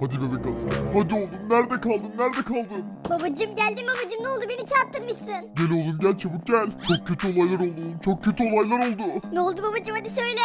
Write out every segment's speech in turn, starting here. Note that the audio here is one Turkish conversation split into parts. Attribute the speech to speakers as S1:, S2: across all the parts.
S1: Hadi bebek asker. Hadi oğlum nerede kaldın nerede kaldın?
S2: Babacım geldim babacım ne oldu beni çarptırmışsın.
S1: Gel oğlum gel çabuk gel. Çok kötü olaylar oldu oğlum. Çok kötü olaylar oldu.
S2: Ne oldu babacım hadi söyle.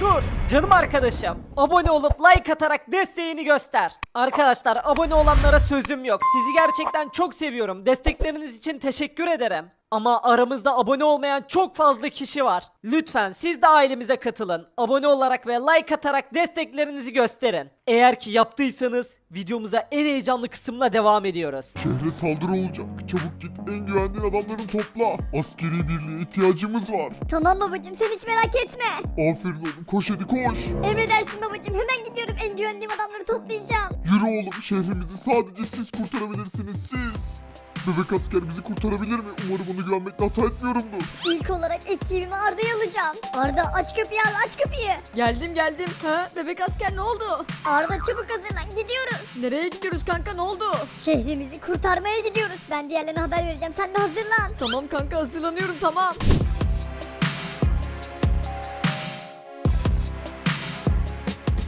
S3: Dur canım arkadaşım. Abone olup like atarak desteğini göster. Arkadaşlar abone olanlara sözüm yok. Sizi gerçekten çok seviyorum. Destekleriniz için teşekkür ederim. Ama aramızda abone olmayan çok fazla kişi var. Lütfen siz de ailemize katılın. Abone olarak ve like atarak desteklerinizi gösterin. Eğer ki yaptıysanız videomuza en heyecanlı kısımla devam ediyoruz.
S1: Şehre saldırı olacak. Çabuk git en güvendiğin adamları topla. Askeri birliğe ihtiyacımız var.
S2: Tamam babacım sen hiç merak etme.
S1: Aferin oğlum koş hadi koş.
S2: Emredersin babacım hemen gidiyorum en güvendiğim adamları toplayacağım.
S1: Yürü oğlum şehrimizi sadece siz kurtarabilirsiniz siz. Bebek asker bizi kurtarabilir mi? Umarım onu güvenmekte hata etmiyorumdur.
S2: İlk olarak ekibimi Arda'yı alacağım. Arda aç kapıyı Arda aç kapıyı.
S4: Geldim geldim. Ha bebek asker ne oldu?
S2: Arda çabuk hazırlan gidiyoruz.
S4: Nereye gidiyoruz kanka ne oldu?
S2: Şehrimizi kurtarmaya gidiyoruz. Ben diğerlerine haber vereceğim sen de hazırlan.
S4: Tamam kanka hazırlanıyorum tamam.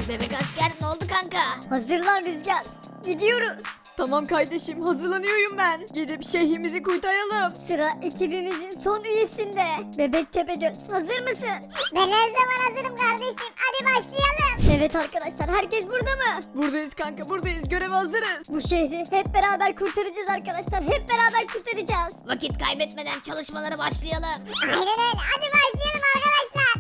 S2: Bebek asker ne oldu kanka? Hazırlan Rüzgar. Gidiyoruz.
S4: Tamam kardeşim hazırlanıyorum ben. Gidip şehrimizi kurtaralım.
S2: Sıra ekibimizin son üyesinde. Bebek Tepegöz hazır mısın? Ben her zaman hazırım kardeşim. Hadi başlayalım. Evet arkadaşlar herkes burada mı?
S4: Buradayız kanka buradayız göreve hazırız.
S2: Bu şehri hep beraber kurtaracağız arkadaşlar. Hep beraber kurtaracağız.
S5: Vakit kaybetmeden çalışmalara başlayalım.
S2: Aynen öyle. Hadi başlayalım.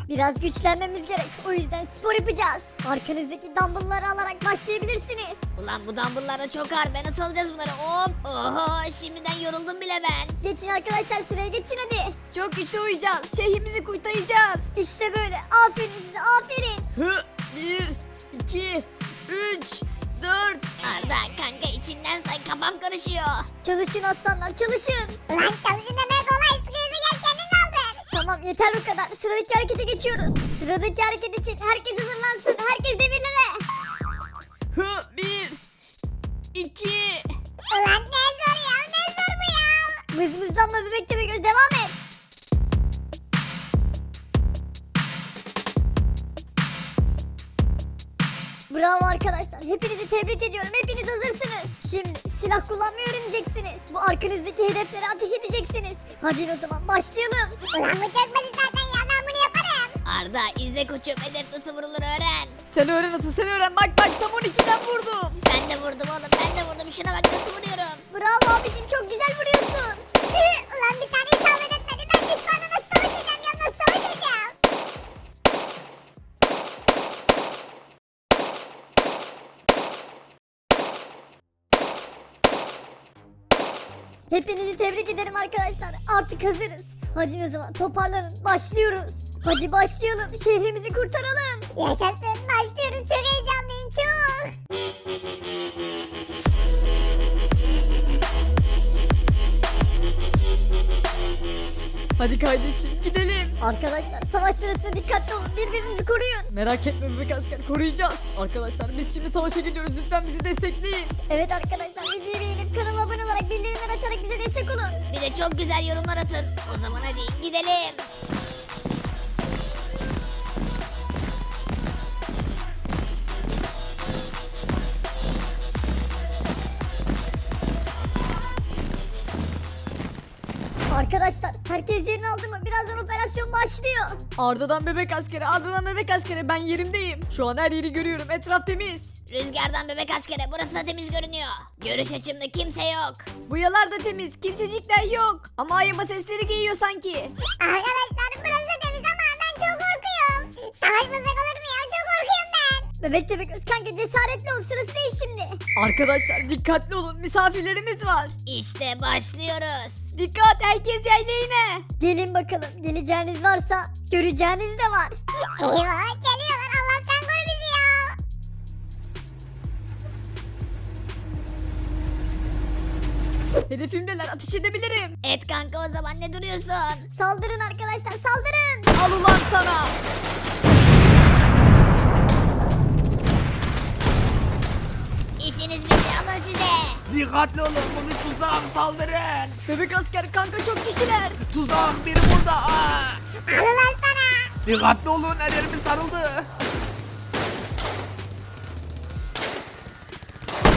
S2: Biraz güçlenmemiz gerek. O yüzden spor yapacağız. Arkanızdaki dumbbellları alarak başlayabilirsiniz.
S5: Ulan bu dumbbelllar da çok ağır. Ben nasıl alacağız bunları? Hop. Oho şimdiden yoruldum bile ben.
S2: Geçin arkadaşlar sıraya geçin hadi.
S4: Çok güçlü uyuyacağız. Şehrimizi kurtaracağız.
S2: İşte böyle. Aferin size aferin.
S4: Hı, bir, iki, üç, dört.
S5: Arda kanka içinden say kafam karışıyor.
S2: Çalışın aslanlar çalışın. Lan çalışın demek kolay. Tamam yeter bu kadar. Sıradaki harekete geçiyoruz. Sıradaki hareket için herkes hazırlansın. Herkes demirlere.
S4: Hı, bir, iki.
S2: Ulan ne zor ya ne zor bu ya. Mızmızlanma bebek tepe göz devam et. Bravo arkadaşlar. Hepinizi tebrik ediyorum. Hepiniz hazırsınız. Şimdi silah kullanmayı öğreneceksiniz. Bu arkanızdaki hedeflere ateş edeceksiniz. Hadi o zaman başlayalım. Ulan bu çok basit zaten ya. Ben bunu yaparım.
S5: Arda izle koçum hedef nasıl vurulur öğren.
S4: Sen öğren asıl sen öğren. Bak bak tam 12'den vurdum.
S5: Ben de vurdum
S2: Hepinizi tebrik ederim arkadaşlar. Artık hazırız. Hadi o zaman toparlanın. Başlıyoruz. Hadi başlayalım. Şehrimizi kurtaralım. Yaşasın. Başlıyoruz. Çok heyecanlıyım. Çok.
S4: Hadi kardeşim gidelim.
S2: Arkadaşlar savaş sırasında dikkatli olun. Birbirinizi koruyun.
S4: Merak etme bebek asker koruyacağız. Arkadaşlar biz şimdi savaşa gidiyoruz. Lütfen bizi destekleyin.
S2: Evet arkadaşlar videoyu beğenip kanala abone olarak bildirimleri açarak bize destek olun.
S5: Bir de çok güzel yorumlar atın. O zaman hadi gidelim.
S2: Arkadaşlar herkes yerini aldı mı? Birazdan operasyon başlıyor.
S4: Arda'dan bebek askeri, Arda'dan bebek askeri. Ben yerimdeyim. Şu an her yeri görüyorum. Etraf temiz.
S5: Rüzgardan bebek askere burası da temiz görünüyor. Görüş açımda kimse yok.
S4: Bu yalar da temiz. Kimsecikler yok. Ama ayıma sesleri geliyor sanki.
S2: Arkadaşlar burası da temiz ama ben çok korkuyorum. Savaşmasak olur Bebek bebek öz kanka cesaretli ol sırası değil şimdi.
S4: Arkadaşlar dikkatli olun. Misafirlerimiz var.
S5: İşte başlıyoruz.
S4: Dikkat herkes yerlerine.
S2: Gelin bakalım geleceğiniz varsa göreceğiniz de var. Eyvah geliyorlar Allah sen koru bizi ya.
S4: Hedefimdeler. Ateş edebilirim.
S5: Et kanka o zaman ne duruyorsun?
S2: Saldırın arkadaşlar saldırın.
S4: Al ulan sana.
S5: İşiniz bitti alın size.
S6: Dikkatli olun bu bir tuzak saldırın.
S4: Bebek asker kanka çok kişiler.
S6: Tuzak biri burada. Aa!
S2: Alın sana.
S6: Dikkatli olun ellerimiz sarıldı.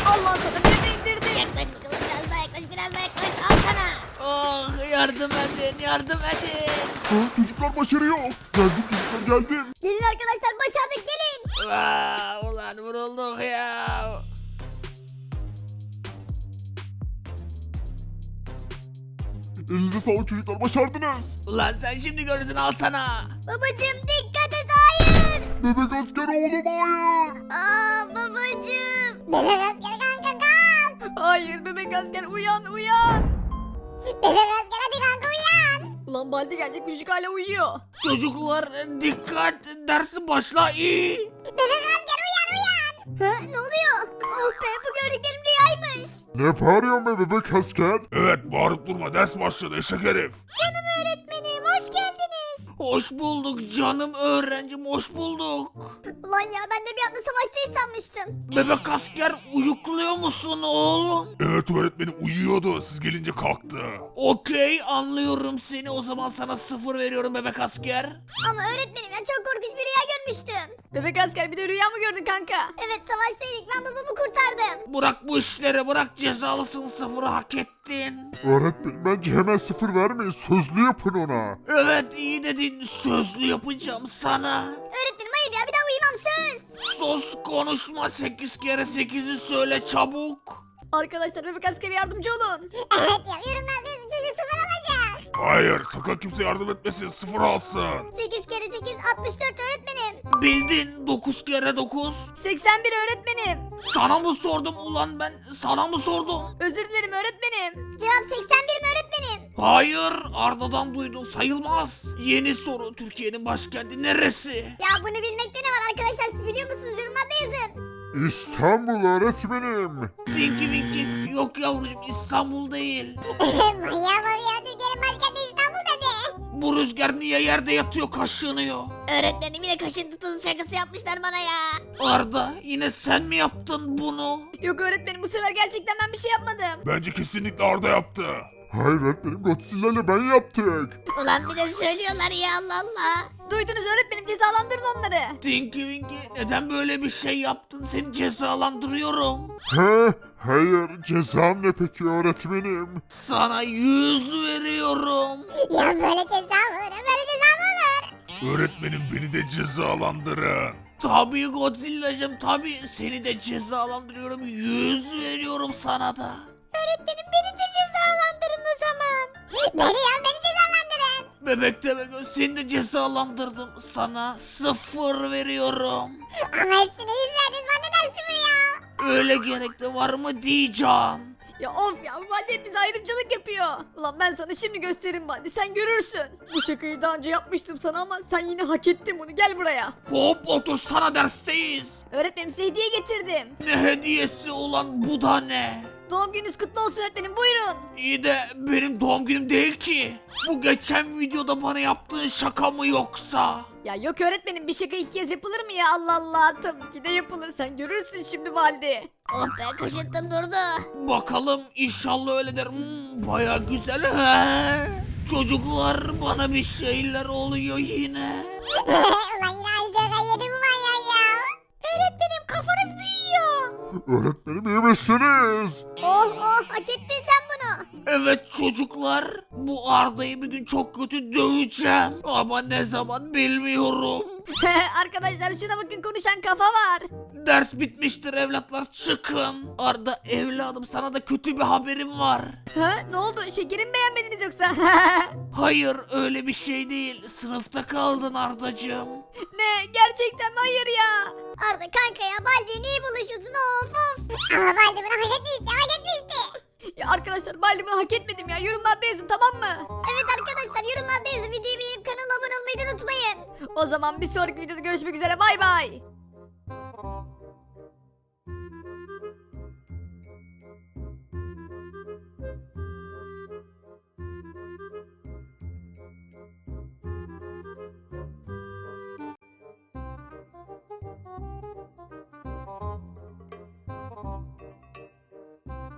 S4: Al lan sana birini indirdim.
S5: Yaklaş bakalım biraz daha yaklaş biraz daha yaklaş al sana.
S6: Oh yardım edin yardım edin.
S1: Ha, çocuklar başarıyor. Geldim çocuklar geldim.
S2: Gelin arkadaşlar başardık gelin.
S1: Elinize sağlık çocuklar başardınız.
S6: Ulan sen şimdi görürsün al sana.
S2: Babacım dikkat et hayır.
S1: Bebek asker oğlum hayır.
S2: Aa babacım. Bebek asker kanka kalk.
S4: Hayır bebek asker uyan uyan.
S2: Bebek asker hadi kanka uyan.
S4: Ulan Baldi gelecek çocuk hala uyuyor.
S6: Çocuklar dikkat dersi başla iyi.
S2: Bebek asker uyan uyan. Ha, ne oluyor? Oh be bu gördüklerim rüyaymış.
S1: Ne bağırıyorsun be bebek asker? Evet bağırıp durma ders başladı eşek herif.
S2: Canım öğretmenim hoş geldiniz.
S6: Hoş bulduk canım öğrencim hoş bulduk.
S2: Ulan ya ben de bir anda savaştayız sanmıştım.
S6: Bebek asker uyukluyor musun oğlum?
S1: Evet öğretmenim uyuyordu siz gelince kalktı.
S6: Okey anlıyorum seni o zaman sana sıfır veriyorum bebek asker.
S2: Ama öğretmenim ya çok korkunç bir rüya görmüştüm.
S4: Bebek asker bir de rüya mı gördün kanka?
S2: Evet savaştaydık ben babamı kurtardım.
S6: Bırak bu işleri bırak cezalısın sıfırı hak ettin.
S1: Öğretmenim bence hemen sıfır vermeyin sözlü yapın ona.
S6: Evet iyi dedin sözlü yapacağım sana.
S2: Öğretmenim hayır ya bir daha uyumam söz.
S6: Sos konuşma 8 kere 8'i söyle çabuk.
S4: Arkadaşlar bebek askere yardımcı olun.
S2: Evet ya yorumlarda çocuk sıfır alacak.
S1: Hayır sakın kimse yardım etmesin sıfır alsın.
S2: 8 kere 8 64 öğretmenim.
S6: Bildin 9 kere 9.
S4: 81 öğretmenim.
S6: Sana mı sordum ulan ben sana mı sordum?
S4: Özür dilerim öğretmenim.
S2: Cevap 81 mi?
S6: Hayır Arda'dan duydun sayılmaz. Yeni soru Türkiye'nin başkenti neresi?
S2: Ya bunu bilmekte ne var arkadaşlar siz biliyor musunuz yorumlarda yazın.
S1: İstanbul öğretmenim.
S6: Dinky Winky yok yavrucuğum İstanbul değil.
S2: Manyağı var ya Türkiye'nin başkenti İstanbul dedi.
S6: Bu rüzgar niye yerde yatıyor kaşınıyor?
S5: Öğretmenim yine kaşıntı tuzu şakası yapmışlar bana ya.
S6: Arda yine sen mi yaptın bunu?
S4: Yok öğretmenim bu sefer gerçekten ben bir şey yapmadım.
S1: Bence kesinlikle Arda yaptı. Hayır öğretmenim Godzilla ile ben yaptık.
S5: Ulan bir de söylüyorlar ya Allah Allah.
S4: Duydunuz öğretmenim cezalandırın onları.
S6: Dinky Winky neden böyle bir şey yaptın? Seni cezalandırıyorum.
S1: He? Hayır cezam ne peki öğretmenim?
S6: Sana yüz veriyorum.
S2: Ya böyle ceza mı olur? Böyle ceza mı olur?
S1: Öğretmenim beni de cezalandırın.
S6: Tabii Godzilla'cım tabii seni de cezalandırıyorum. Yüz veriyorum sana da.
S2: Öğretmenim beni Beni ya beni cezalandırın.
S6: Bebek de seni de cezalandırdım. Sana sıfır veriyorum.
S2: Ama hepsine yüz verdiniz bana neden sıfır ya?
S6: Öyle gerekli var mı diyeceğim.
S4: Ya of ya hep bize ayrımcılık yapıyor. Ulan ben sana şimdi gösteririm Baldi sen görürsün. Bu şakayı daha önce yapmıştım sana ama sen yine hak ettin bunu gel buraya.
S6: Hop otur sana dersteyiz.
S4: Öğretmenim size hediye getirdim.
S6: Ne hediyesi olan bu da ne?
S4: Doğum gününüz kutlu olsun öğretmenim buyurun.
S6: İyi de benim doğum günüm değil ki. Bu geçen videoda bana yaptığın şaka mı yoksa?
S4: Ya yok öğretmenim bir şaka iki kez yapılır mı ya Allah Allah tabii ki de yapılır sen görürsün şimdi Baldi.
S5: Oh be kaşıntım durdu.
S6: Bakalım inşallah öyle der. Hmm, Baya güzel he. Çocuklar bana bir şeyler oluyor yine.
S2: Ulan yine aynı şakayı yedi bu Öğretmenim
S1: iyi misiniz?
S2: Oh oh hak ettin sen bunu.
S6: Evet çocuklar bu Arda'yı bir gün çok kötü döveceğim. Ama ne zaman bilmiyorum.
S4: Arkadaşlar şuna bakın konuşan kafa var.
S6: Ders bitmiştir evlatlar çıkın. Arda evladım sana da kötü bir haberim var.
S4: Ha ne oldu şekerim beğenmediniz yoksa?
S6: Hayır öyle bir şey değil. Sınıfta kaldın Ardacığım.
S4: ne gerçekten hayır ya.
S2: Arda kanka ya Baldi'ye niye bulaşıyorsun of of. Ama Baldi bunu hak etmişti hak etmişti.
S4: Ya arkadaşlar Baldi bunu hak etmedim ya yorumlarda yazın tamam mı?
S2: Evet arkadaşlar yorumlarda yazın videoyu beğenip kanala abone olmayı da unutmayın.
S4: O zaman bir sonraki videoda görüşmek üzere bay bay.